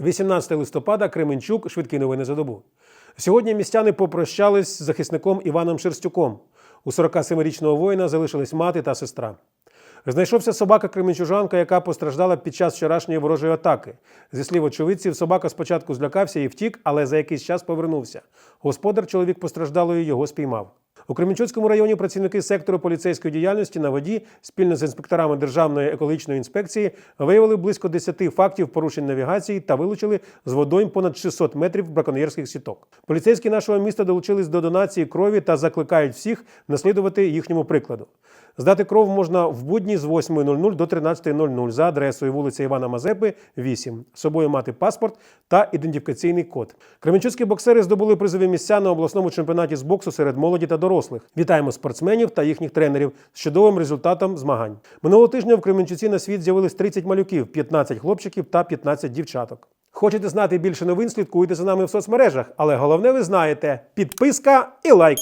18 листопада Кременчук, швидкі новини за добу. Сьогодні містяни попрощались з захисником Іваном Шерстюком. У 47-річного воїна залишились мати та сестра. Знайшовся собака кременчужанка, яка постраждала під час вчорашньої ворожої атаки. Зі слів очевидців, собака спочатку злякався і втік, але за якийсь час повернувся. Господар чоловік постраждалої його спіймав. У Кременчуцькому районі працівники сектору поліцейської діяльності на воді спільно з інспекторами Державної екологічної інспекції виявили близько 10 фактів порушень навігації та вилучили з водойм понад 600 метрів браконьєрських сіток. Поліцейські нашого міста долучились до донації крові та закликають всіх наслідувати їхньому прикладу. Здати кров можна в будні з 8.00 до 13.00 за адресою вулиця Івана Мазепи, 8. З собою мати паспорт та ідентифікаційний код. Кременчуцькі боксери здобули призові місця на обласному чемпіонаті з боксу серед молоді та дорослих. Вітаємо спортсменів та їхніх тренерів з чудовим результатом змагань. Минулого тижня в Кременчуці на світ з'явились 30 малюків, 15 хлопчиків та 15 дівчаток. Хочете знати більше новин? Слідкуйте за нами в соцмережах, але головне ви знаєте підписка і лайк.